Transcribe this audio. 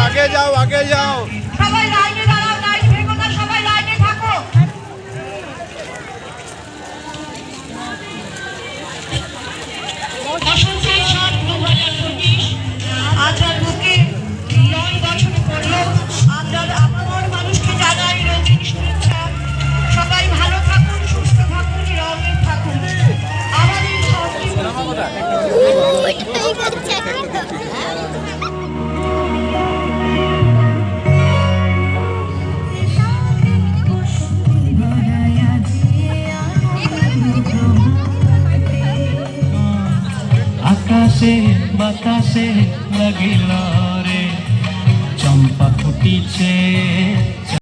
आगे जाओ आगे जाओ আকাশে বাতাসে লাগিল রে। চম্পা ফুটিছে